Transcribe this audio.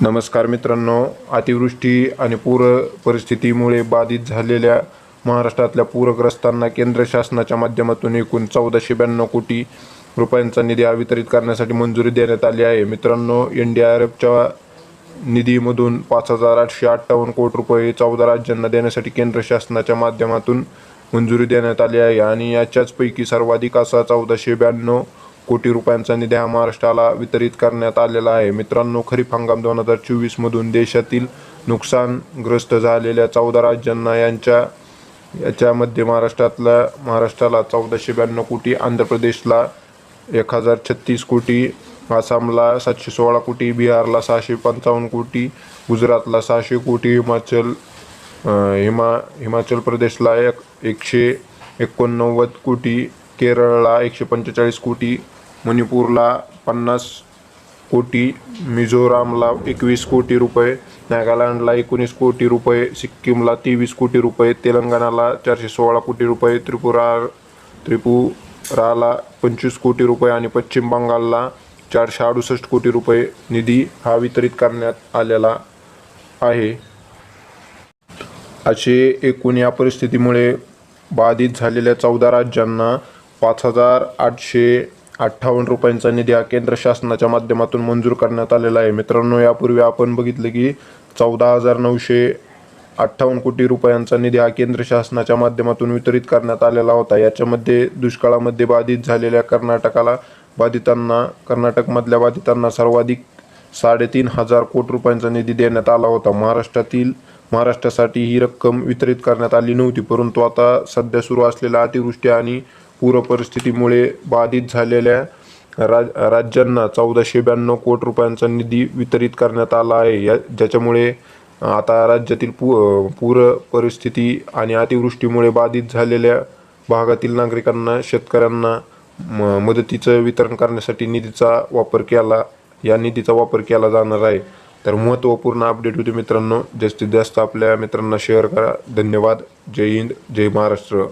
नमस्कार मित्रांनो अतिवृष्टी आणि पूर परिस्थितीमुळे बाधित झालेल्या महाराष्ट्रातल्या पूरग्रस्तांना केंद्र शासनाच्या माध्यमातून एकूण चौदाशे ब्याण्णव कोटी रुपयांचा निधी हा वितरित करण्यासाठी मंजुरी देण्यात आली आहे. मित्रांनो एन डी आर एफच्या निधीमधून पाच हजार आठशे अठ्ठावन्न कोटी रुपये चौदा राज्यांना देण्यासाठी केंद्र शासनाच्या माध्यमातून मंजुरी देण्यात आली आहे आणि याच्याच पैकी सर्वाधिक असा चौदाशे ब्याण्णव कोटी रुपयांचा निधी हा महाराष्ट्राला वितरित करण्यात आलेला आहे. मित्रांनो खरीप हंगाम दोन हजार चोवीसमधून देशातील नुकसानग्रस्त झालेल्या चौदा राज्यांना यांच्या याच्यामध्ये महाराष्ट्रातल्या महाराष्ट्राला चौदाशे ब्याण्णव कोटी आंध्र प्रदेशला एक हजार छत्तीस कोटी आसामला सातशे सोळा कोटी बिहारला सहाशे पंचावन्न कोटी गुजरातला सहाशे कोटी हिमाचल हिमा हिमाचल प्रदेशला एक एकशे एकोणनव्वद कोटी केरळला एकशे पंचेचाळीस कोटी मणिपूरला पन्नास कोटी मिझोरामला एकवीस कोटी रुपये नागालँडला एकोणीस कोटी रुपये सिक्कीमला तेवीस कोटी रुपये तेलंगणाला चारशे सोळा कोटी रुपये त्रिपुरा त्रिपुराला पंचवीस कोटी रुपये आणि पश्चिम बंगालला चारशे अडुसष्ट कोटी रुपये निधी हा वितरित करण्यात आलेला आहे. असे एकूण या परिस्थितीमुळे बाधित झालेल्या चौदा राज्यांना पाच हजार आठशे अठ्ठावन्न रुपयांचा निधी हा केंद्र शासनाच्या माध्यमातून मंजूर करण्यात आलेला आहे. मित्रांनो यापूर्वी आपण बघितलं की चौदा हजार नऊशे अठ्ठावन्न कोटी रुपयांचा निधी हा केंद्र शासनाच्या माध्यमातून वितरित करण्यात आलेला होता. याच्यामध्ये दुष्काळामध्ये बाधित झालेल्या कर्नाटकाला बाधितांना कर्नाटकमधल्या बाधितांना सर्वाधिक साडेतीन हजार कोटी रुपयांचा निधी देण्यात आला होता. महाराष्ट्रातील महाराष्ट्रासाठी ही रक्कम वितरित करण्यात आली नव्हती परंतु आता सध्या सुरू असलेल्या अतिवृष्टी आणि पूर परिस्थितीमुळे बाधित झालेल्या राज राज्यांना चौदाशे ब्याण्णव कोटी रुपयांचा निधी वितरित करण्यात आला आहे. या ज्याच्यामुळे आता राज्यातील पू पूर परिस्थिती आणि अतिवृष्टीमुळे बाधित झालेल्या भागातील नागरिकांना शेतकऱ्यांना म मदतीचं वितरण करण्यासाठी निधीचा वापर केला या निधीचा वापर केला जाणार आहे. तर महत्त्वपूर्ण अपडेट होते मित्रांनो. जास्तीत जास्त आपल्या मित्रांना शेअर करा. धन्यवाद. जय हिंद. जय महाराष्ट्र.